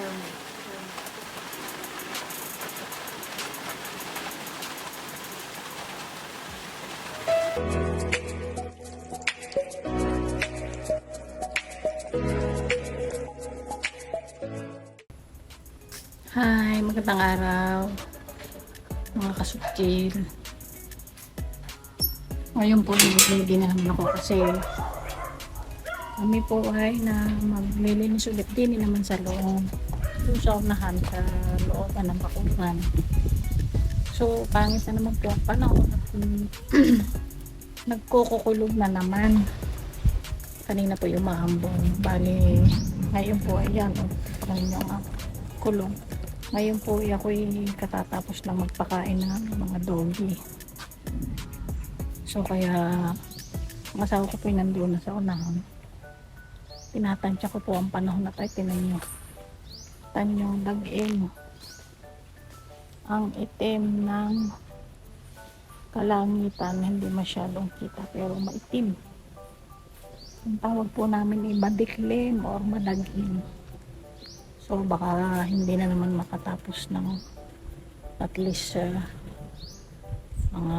Hi, magandang araw. Mga kasukil. Ngayon po nagigiligi na naman ako kasi kami po ay na maglilinis ulit din naman sa loob. Doon sa unahan sa loob ng bakuran. So, pangit na naman po ang panahon at mm, nagkukukulog na naman. Kanina po yung mahambong. Bali, ngayon po ayan. Oh, ayun yung ah, kulong. Ngayon po ako'y katatapos lang magpakain ng mga doggy. So kaya ang asawa ko po ay nandun na sa unahan. Tinatansya ko po ang panahon na tayo. Tinan. Tanyo daging. Ang itim ng kalangitan hindi masyadong kita pero maitim. Ang tawag po namin ay badiklim or madaging. So baka hindi na naman makatapos ng at least uh, mga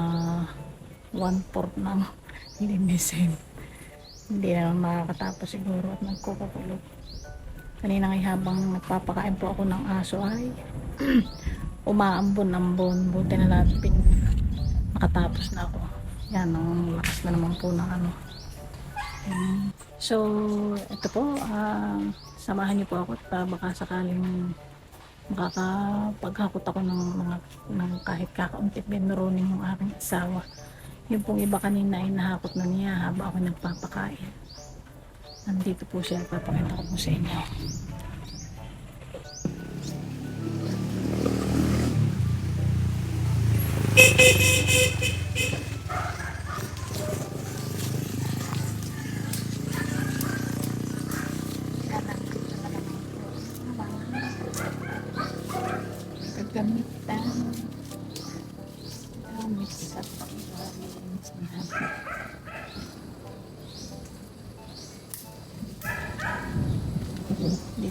one-fourth ng linisin. Hindi na naman makakatapos siguro at nagkukukulog. Kanina ngay habang nagpapakain po ako ng aso ay umaambon-ambon. Buti na pin nakatapos na ako. Yan, ang lakas na naman po ng ano. Mm. So, ito po, ah, samahan niyo po ako at ah, baka sakaling makakapaghakot ako ng mga ng kahit kakauntit meron yung aking asawa. Yung pong iba kanina ay nahakot na niya habang ako nagpapakain. Nandito po siya, papakita ko po sa inyo. Kagamitan.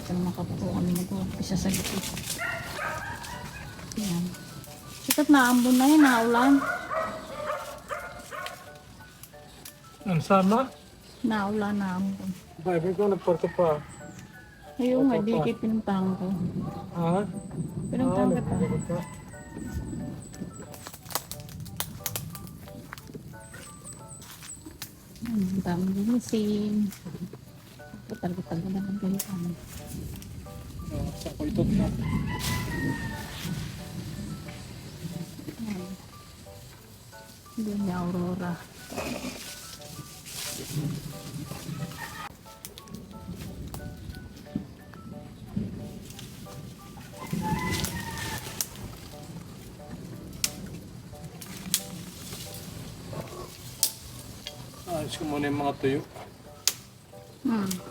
Dito naman ka po kami nag-umpisa sa likod. Yan. Sikat na ambon na yun, naulan. Ang sama? Naulan na ambon. Sabi ko, nagporto pa. Ayun nga, di kay pinuntahan ko. Ha? Pinuntahan Ah, ka pa. Ang dami ginising. Putal-putal na lang ang ganyan. Sa ko ito na. Hindi niya Aurora. Ayos ko muna yung mga tuyo. Hmm.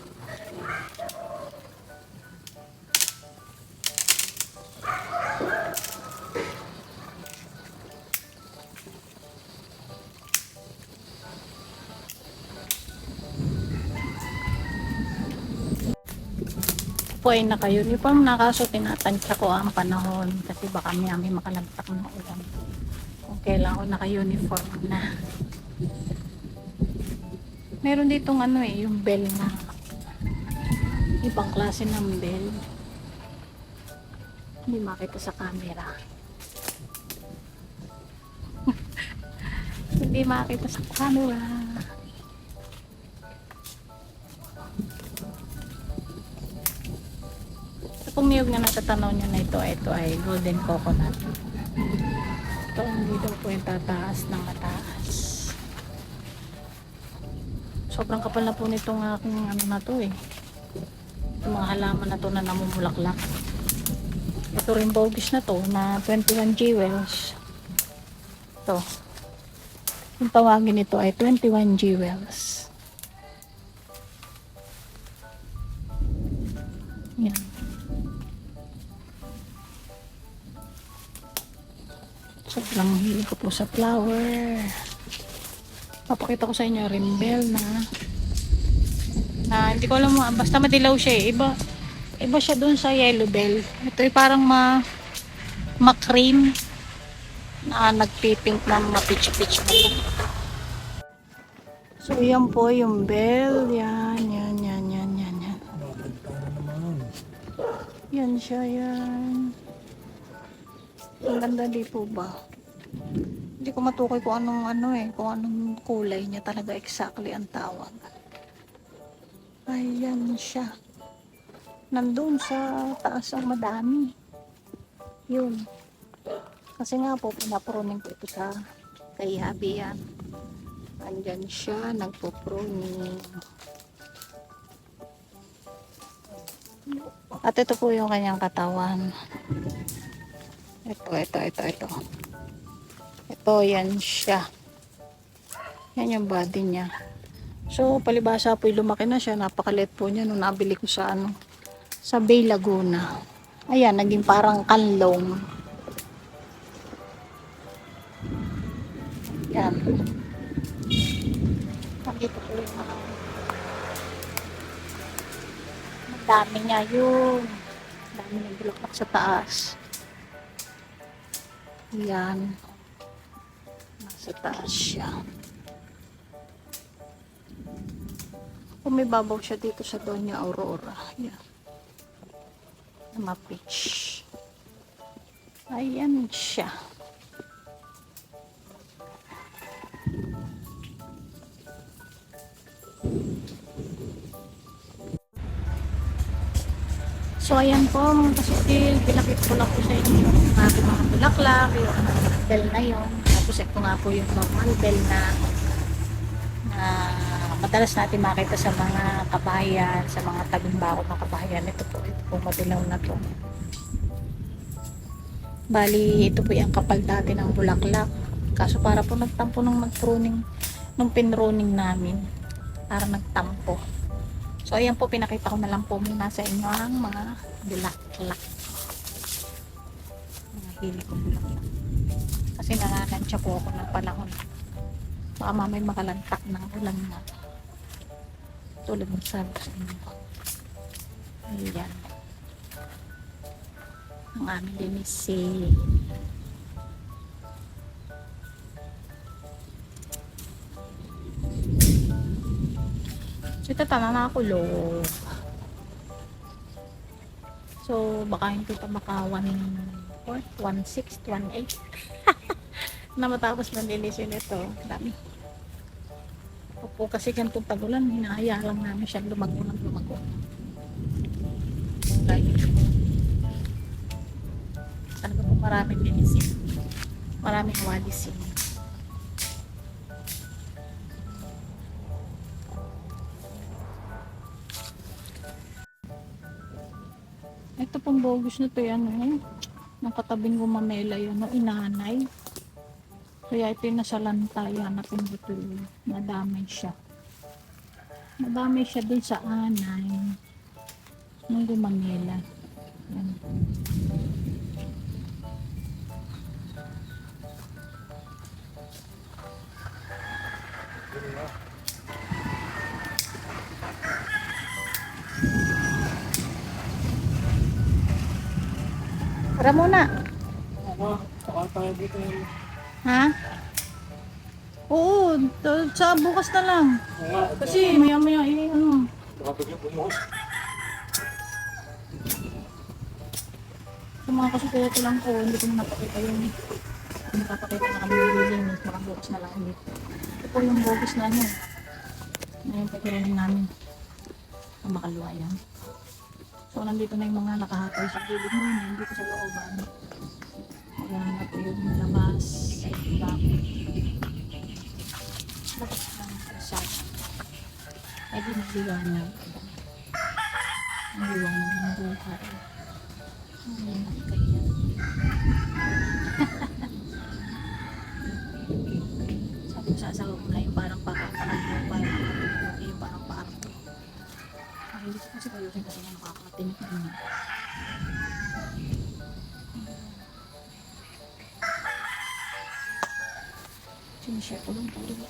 Po ay naka-uniform na kaso tinatansya ko ang panahon kasi baka may may makalagtak ng ulan. Kung kailan ako naka-uniform na. Meron ditong ano eh, yung bell na ibang klase ng bell. Hindi makita sa camera. Hindi makita sa camera. Pong niyog na natatanaw niyo na ito, ito ay golden coconut. Ito hindi daw po yung tataas ng mataas. Sobrang kapal na po nitong aking ano na to eh. Yung mga halaman na to na namumulaklak. Ito rin bogus na to na 21 jewels. Ito. Yung tawagin nito ay 21 jewels. Ko sa flower. Papakita ko sa inyo ring bell na na hindi ko alam mo basta madilaw siya eh. Iba Iba siya dun sa yellow bell. Ito ay parang ma ma-cream na nagpipink na ma-pitch-pitch mo. So, yan po yung bell. Yan, yan, yan, yan, yan, yan. Na. Yan siya, yan. Ang ganda di po ba? Hindi ko matukoy kung anong ano eh, kung anong kulay niya talaga exactly ang tawag. Ayan siya. Nandun sa taas ang madami. Yun. Kasi nga po, pinapruning ko ito sa kay Habi yan. Andyan siya, nagpo-pruning. At ito po yung kanyang katawan. Ito, ito, ito, ito. Ito, yan siya. Yan yung body niya. So, palibasa po yung lumaki na siya. Napakalit po niya nung nabili ko sa ano, sa Bay Laguna. Ayan, naging parang kanlong. Yan. Nandito po yung mga ang dami niya yun. Ang dami niyang bulaklak sa taas. Yan. Nasa taas siya. Umibabaw siya dito sa Doña Aurora. Yan. Na ma-pitch. Ayan siya. So ayan po mga kasutil, pinakit ko lang po sa inyo mga bulaklak, yung bell na yun. Tapos ito nga po yung bell na na madalas natin makita sa mga kabayan, sa mga tabing bako ng kabayan. Ito po, ito po madilaw na to. Bali, ito po yung kapal dati ng bulaklak. Kaso para po nagtampo nung nag-pruning, nung pinruning namin. Para nagtampo. So, ayan po, pinakita ko na lang po muna sa inyo ang mga bulaklak. Mga hili ko bulaklak. Kasi nananansya po ako ng panahon. Baka mamay makalantak ng ulan na. Tulad ng sabi sa inyo. Ayan. Ang aming dinisi. So, ito tama nakakulong. So, baka hindi pa maka 1 1.6, 1.8 na matapos manlilisin ito. Dami. Opo, kasi ganitong tagulan, hinahaya lang namin siya lumago ng lumago. Like, talaga po maraming linisin. Maraming walisin. Ito pong bogus na to yan, eh. Nang katabing gumamela yun, no, inanay. Kaya ito yung nasa lantay, hanapin ko ito. Nadamay siya. Nadamay siya din sa anay. Nung gumamela. Yan. Tara muna. Ha? Oo, sa bukas na lang. Kasi maya maya eh, ano. Sa mga kasukuha ko lang po, hindi ko na napakita yun. Hindi papakita na kami nililinis, baka bukas na lang ulit. Ito po yung bogus na. Na yung pagkirahin namin. Ang makaluwayan. So, nandito na yung mga nakahatay sa gilid namin, dito sa looban. Po yung labas. Sa bakit. Labas ng kasal. Ay, di nagliwanag. Nagliwanag ng buhay. Ayan, kaya. Ayusin kasi nga nakakating. Sinishare ko lang pala.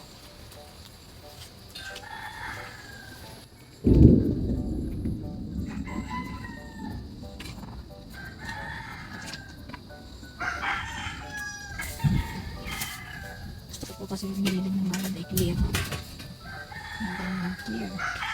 Gusto ko kasi yung hiling ng mga na clear. Hindi Ang clear.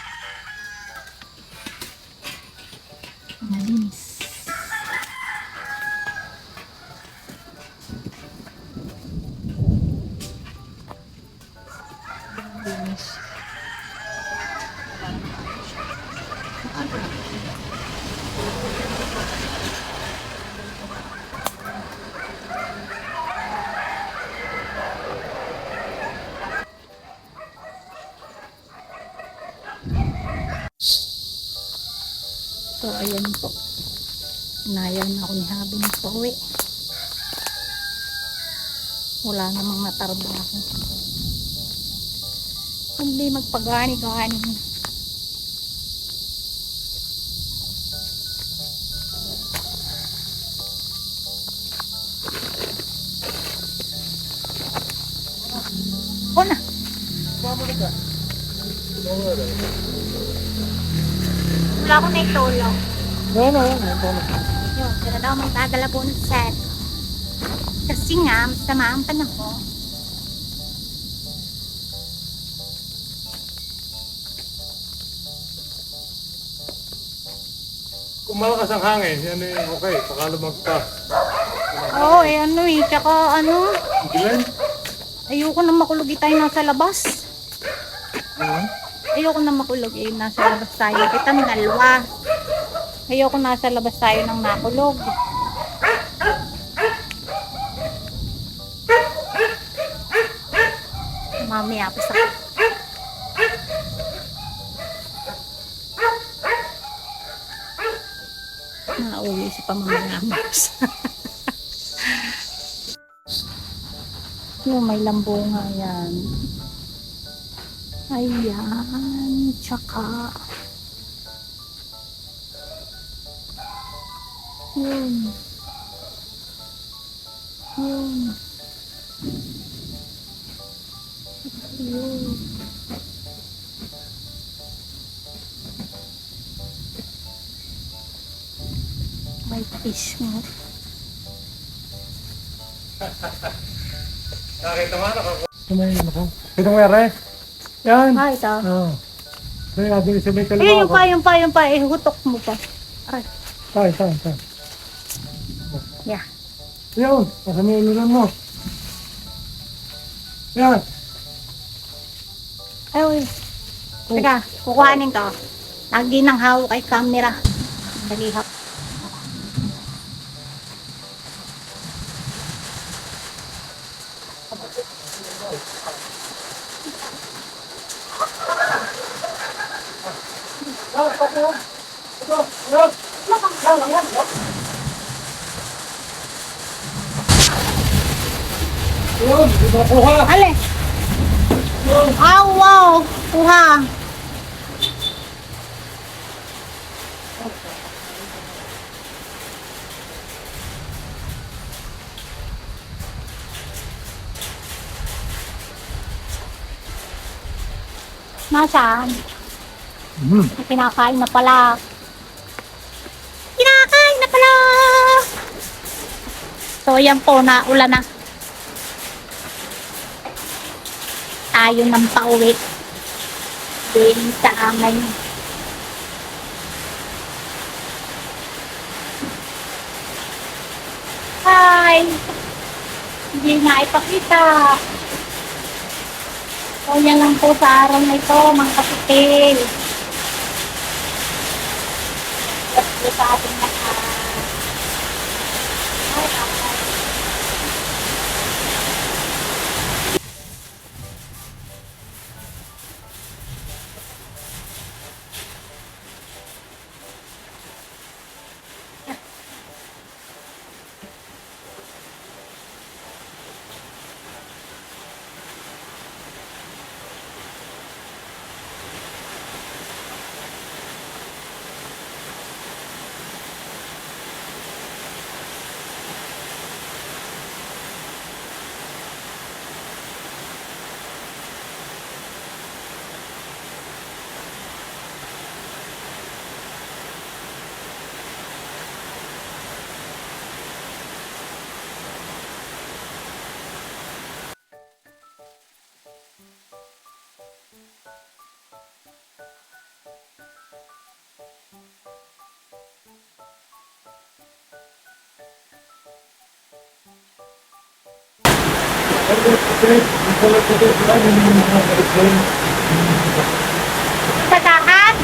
So, ayan po. Inayaw na ako ni Habi na pauwi. Wala namang natarbaho. Hindi magpagani-gani. Wala akong naitulong. Na, oo na. Yun, pero daw magdadala po ng set. Kasi nga, masama ang panahon. Kung malakas ang hangin, yan eh, okay. Pakalumag ka. Oo, eh ano eh. Tsaka ano, Gilan? ayoko na makulog tayo nasa labas. Oo. Ayoko na makulog eh, nasa labas tayo. Kita nalwa. Ayoko nasa labas tayo ng nakulog. Mamaya pa sa... Nauwi si pamamayamas. Yung may lambo nga yan. Ayan, tsaka yun. Yun. Yun. May fish mo. Nakita mo, nakakuha. Tumay, ano Ito mo yare? Yan. Ah, ito. Oo. Kaya nga, din sa may kaliwa Ayun, yung pa, yung pa, yung pa. Eh, hutok mo pa. Ay, Tay, tay, tay. yeah. Yun, nasa may ulunan mo. Yan. Ay, uy. Teka, kukuhanin ko. Lagi nang hawak kay camera. Dali hap. Yun, di mo kuha. Ale! Ah, wow! Kuha! Nasaan? Hmm. Kinakain na pala. Kinakain na pala! So, yan po, naulan na. Tayo ng pauwi. Din sa amin. Hi! Hindi na ipakita. So, yan lang po sa araw na ito, mga kapitil. Sa ating Sa tahan?